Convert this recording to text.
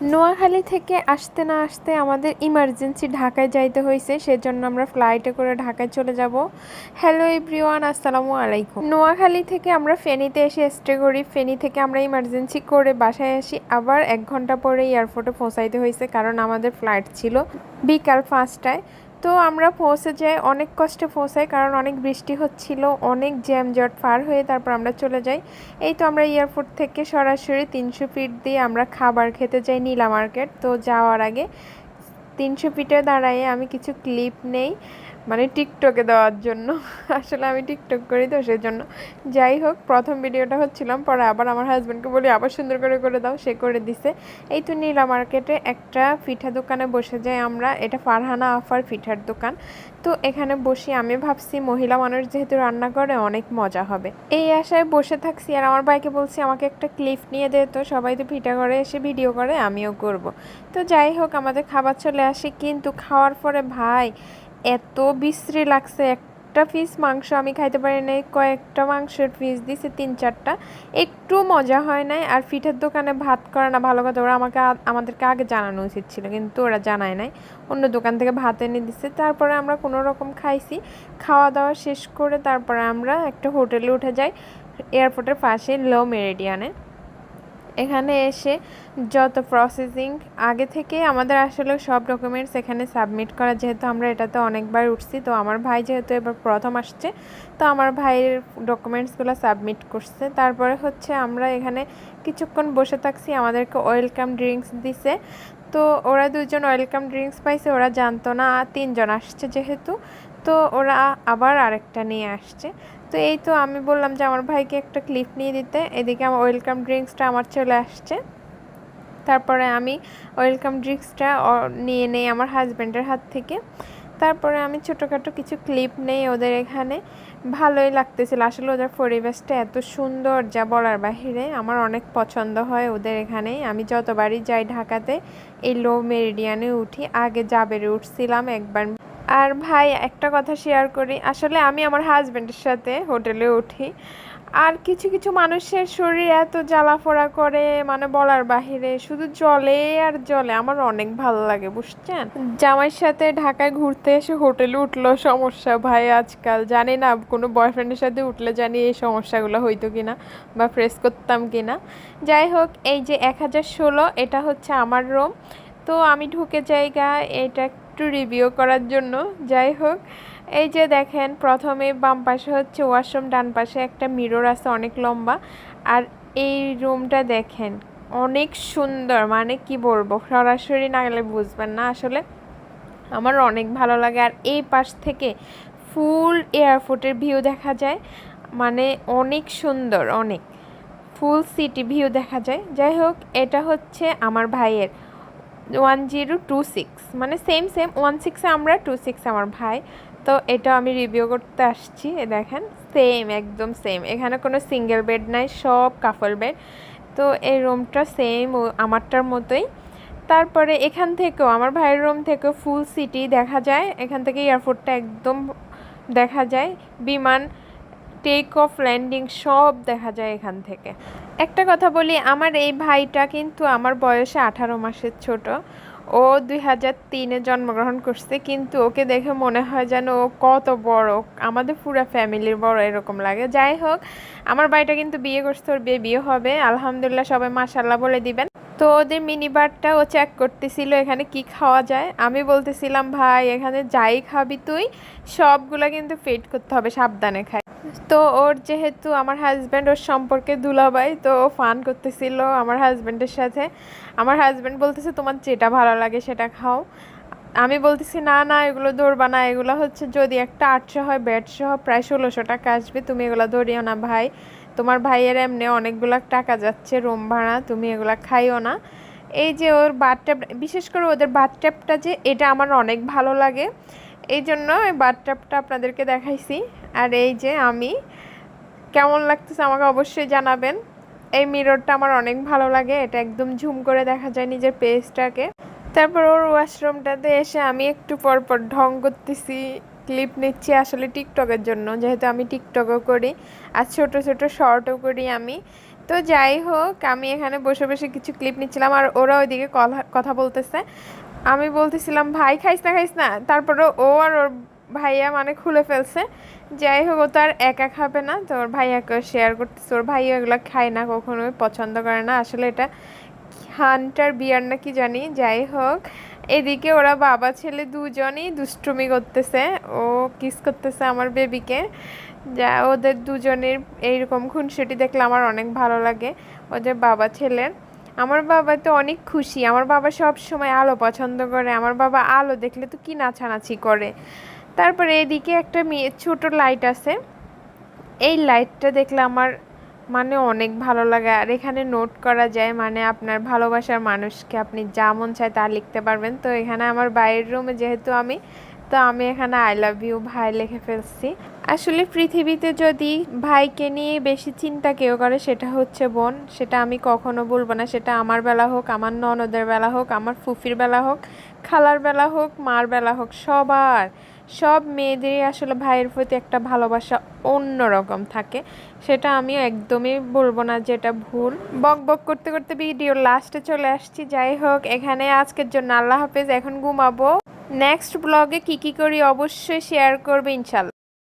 নোয়াখালী থেকে আসতে না আসতে আমাদের ইমার্জেন্সি ঢাকায় যাইতে হয়েছে সেজন্য আমরা ফ্লাইটে করে ঢাকায় চলে যাব। হ্যালো এভরিওয়ান আসসালামু আলাইকুম। নোয়াখালী থেকে আমরা ফেনীতে এসে স্টে করি। ফেনী থেকে আমরা ইমার্জেন্সি করে বাসায় আসি। আবার এক ঘণ্টা পরে এয়ারপোর্টে পৌঁছাইতে হয়েছে কারণ আমাদের ফ্লাইট ছিল বিকাল পাঁচটায়। তো আমরা পৌঁছে যাই, অনেক কষ্টে পৌঁছাই কারণ অনেক বৃষ্টি হচ্ছিল, অনেক জ্যাম জট পার হয়ে তারপর আমরা চলে যাই। এই তো আমরা এয়ারপোর্ট থেকে সরাসরি তিনশো ফিট দিয়ে আমরা খাবার খেতে যাই নীলা মার্কেট। তো যাওয়ার আগে তিনশো ফিটে দাঁড়ায় আমি কিছু ক্লিপ নেই। মানে টিকটকে দেওয়ার জন্য। আসলে আমি টিকটক করি তো সেই জন্য যাই হোক, প্রথম ভিডিওটা হচ্ছিলাম, পরে আবার আমার হাজব্যান্ডকে বলি, আবার সুন্দর করে করে দাও। সে করে দিছে। এই তো নীলা মার্কেটে একটা পিঠা দোকানে বসে যাই আমরা। এটা ফারহানা আফার পিঠার দোকান। তো এখানে বসি, আমি ভাবছি মহিলা মানুষ যেহেতু রান্না করে, অনেক মজা হবে। এই আশায় বসে থাকছি আর আমার ভাইকে বলছি, আমাকে একটা ক্লিপ নিয়ে দে তো। সবাই তো পিঠা করে এসে ভিডিও করে, আমিও করব। তো যাই হোক, আমাদের খাবার চলে আসে। কিন্তু খাওয়ার পরে ভাই এত বিশ্রী লাগছে। একটা পিস মাংস আমি খাইতে পারি নাই, কয়েকটা মাংসের পিস দিছে, তিন চারটা। একটু মজা হয় নাই আর পিঠের দোকানে ভাত করে না, ভালো কথা, ওরা আমাকে আমাদেরকে আগে জানানো উচিত ছিল, কিন্তু ওরা জানায় নাই। অন্য দোকান থেকে ভাত এনে দিচ্ছে তারপরে আমরা কোনো রকম খাইছি। খাওয়া দাওয়া শেষ করে তারপরে আমরা একটা হোটেলে উঠে যাই এয়ারপোর্টের পাশে লো মেরিডিয়ানে এখানে এসে যত প্রসেসিং আগে থেকে আমাদের আসলে সব ডকুমেন্টস এখানে সাবমিট করা, যেহেতু আমরা এটাতে অনেকবার উঠছি, তো আমার ভাই যেহেতু এবার প্রথম আসছে, তো আমার ভাইয়ের ডকুমেন্টসগুলো সাবমিট করছে। তারপরে হচ্ছে আমরা এখানে কিছুক্ষণ বসে থাকছি, আমাদেরকে ওয়েলকাম ড্রিঙ্কস দিছে। তো ওরা দুজন ওয়েলকাম ড্রিঙ্কস পাইছে, ওরা জানতো না, তিনজন আসছে যেহেতু। তো ওরা আবার আরেকটা নিয়ে আসছে। তো এই তো আমি বললাম যে আমার ভাইকে একটা ক্লিপ নিয়ে দিতে। এদিকে আমার ওয়েলকাম ড্রিঙ্কসটা আমার চলে আসছে। তারপরে আমি ওয়েলকাম ড্রিঙ্কসটা নিয়ে নেই আমার হাজব্যান্ডের হাত থেকে। তারপরে আমি ছোটোখাটো কিছু ক্লিপ নেই ওদের এখানে। ভালোই লাগতেছিল। আসলে ওদের পরিবেশটা এত সুন্দর যা বলার বাহিরে। আমার অনেক পছন্দ হয় ওদের এখানে। আমি যতবারই যাই ঢাকাতে, এই লো মেরিডিয়ানে উঠি। আগে জাবেরে উঠছিলাম একবার। আর ভাই, একটা কথা শেয়ার করি। আসলে আমি আমার হাজব্যান্ডের সাথে হোটেলে উঠি। আর কিছু কিছু মানুষের শরীর এত জ্বালাফোড়া করে মানে বলার বাহিরে শুধু জলে আর জলে। আমার অনেক ভালো লাগে, বুঝছেন? জামাইয়ের সাথে ঢাকায় ঘুরতে এসে হোটেলে উঠল, সমস্যা ভাই আজকাল। জানি না, কোনো বয়ফ্রেন্ডের সাথে উঠলে জানি এই সমস্যাগুলো হইতো কিনা বা ফ্রেস করতাম কিনা। যাই হোক, এই যে এক হাজার ষোলো, এটা হচ্ছে আমার রুম তো আমি ঢুকে জায়গা, এটা একটু রিভিউ করার জন্য। যাই হোক, এই যে দেখেন, প্রথমে বাম পাশে হচ্ছে ওয়াশরুম ডান পাশে একটা মিরর আছে, অনেক লম্বা। আর এই রুমটা দেখেন, অনেক সুন্দর। মানে কি বলব, সরাসরি না গেলে বুঝবেন না আসলে। আমার অনেক ভালো লাগে। আর এই পাশ থেকে ফুল এয়ারপোর্টের ভিউ দেখা যায়। মানে অনেক সুন্দর, অনেক। ফুল সিটি ভিউ দেখা যায়। যাই হোক, এটা হচ্ছে আমার ভাইয়ের। ওয়ান জিরো টু সিক্স মানে সেম সেম ওয়ান সিক্সে আমরা টু সিক্স আমার ভাই। তো এটা আমি রিভিউ করতে আসছি, এ দেখেন সেম একদম সেম এখানে কোনো সিঙ্গেল বেড নাই, সব কাফল বেড তো এই রুমটা সেম আমারটার মতোই। তারপরে এখান থেকেও, আমার ভাইয়ের রুম থেকেও ফুল সিটি দেখা যায়। এখান থেকে এয়ারপোর্টটা একদম দেখা যায়। বিমান টেক অফ ল্যান্ডিং সব দেখা যায় এখান থেকে। একটা কথা বলি, আমার এই ভাইটা কিন্তু আমার বয়সে আঠারো মাসের ছোট। ও দুই হাজার তিনে জন্মগ্রহণ করছে, কিন্তু ওকে দেখে মনে হয় যেন ও কত বড়। আমাদের পুরা ফ্যামিলির বড় এরকম লাগে। যাই হোক, আমার ভাইটা কিন্তু বিয়ে করছে, ওর বিয়ে বিয়ে হবে। আলহামদুলিল্লাহ সবাই মাশাল্লাহ বলে দিবেন। তো ওদের মিনি বারটা ও চেক করতেছিল এখানে কি খাওয়া যায়। আমি বলতেছিলাম, ভাই, এখানে যাই খাবি তুই, সবগুলা কিন্তু ফিট করতে হবে, সাবধানে খাই। তো ওর যেহেতু আমার হাজব্যান্ড ওর সম্পর্কে দুলাভাই, তো ও ফান করতেছিল আমার হাজব্যান্ডের সাথে। আমার হাজব্যান্ড বলতেছে, তোমার যেটা ভালো লাগে সেটা খাও। আমি বলতেছি, না না, এগুলো ধরবা না। এগুলো হচ্ছে যদি একটা আটশো হয় ব্যাট সহ প্রায় ষোলোশো টাকা আসবে। তুমি এগুলো ধরিও না ভাই। তোমার ভাইয়ের এমনি অনেকগুলো টাকা যাচ্ছে রুম ভাড়া। তুমি এগুলো খাইও না। এই যে ওর বাথট্যাপ বিশেষ করে ওদের বাথট্যাপটা যে, এটা আমার অনেক ভালো লাগে। এই জন্য এই বাথট্যাপটা আপনাদেরকে দেখাইছি। আর এই যে আমি, কেমন লাগতেছে আমাকে অবশ্যই জানাবেন। এই মিররটা আমার অনেক ভালো লাগে, এটা একদম ঝুম করে দেখা যায় নিজের পেজটাকে। তারপর ওর ওয়াশরুমটাতে এসে আমি একটু পর পর ঢং করতেছি, ক্লিপ নিচ্ছি আসলে টিকটকের জন্য, যেহেতু আমি টিকটকও করি আর ছোট ছোট শর্টও করি আমি। তো যাই হোক, আমি এখানে বসে বসে কিছু ক্লিপ নিচ্ছিলাম আর ওরা ওইদিকে কথা বলতেছে। আমি বলতেছিলাম, ভাই, খাইস না খাইস না। তারপরে ও আর ওর ভাইয়া মানে খুলে ফেলছে। যাই হোক, ও তো আর একা খাবে না। তো ওর ভাইয়াকে শেয়ার করতেছে। ওর ভাইয়া এগুলো খায় না, কখনোই পছন্দ করে না। আসলে এটা হান্টার বিয়ার না কি জানি। যাই হোক, এদিকে ওরা বাবা, ছেলে দুজনই দুষ্টুমি করতেছে। ও কিস করতেছে আমার বেবিকে যা, ওদের দুজনের এইরকম খুনসুটি দেখলে আমার অনেক ভালো লাগে। ওদের বাবা, ছেলের আমার বাবা তো অনেক খুশি। আমার বাবা সব সময় আলো পছন্দ করে। আমার বাবা আলো দেখলে তো কি নাচানাচি করে। তারপরে এদিকে একটা মেয়ে, ছোট লাইট আছে। এই লাইটটা দেখলে আমার মানে অনেক ভালো লাগে। আর এখানে নোট করা যায় মানে আপনার ভালোবাসার মানুষকে। আপনি যা মন চায় তা লিখতে পারবেন। তো এখানে আমার বাইরের রুমে যেহেতু আমি তো আমি এখানে আই লাভ ইউ ভাই লিখে ফেলছি। আসলে পৃথিবীতে যদি ভাইকে নিয়ে বেশি চিন্তা কেউ করে, সেটা হচ্ছে বোন। সেটা আমি কখনো বলব না। সেটা আমার বেলা হোক, আমার ননদের বেলা হোক, আমার ফুফির বেলা হোক, খালার বেলা হোক, মার বেলা হোক, সবার। সব মেয়েদেরই আসলে ভাইয়ের প্রতি একটা ভালোবাসা অন্যরকম থাকে। সেটা আমি একদমই বলব না যে এটা ভুল। বক বক করতে করতে ভিডিও লাস্টে চলে আসছি। যাই হোক, এখানে আজকের জন্য আল্লাহ হাফেজ। এখন ঘুমাবো। নেক্সট ব্লগে কী কী করি অবশ্যই শেয়ার করবে ইনশাল্লাহ।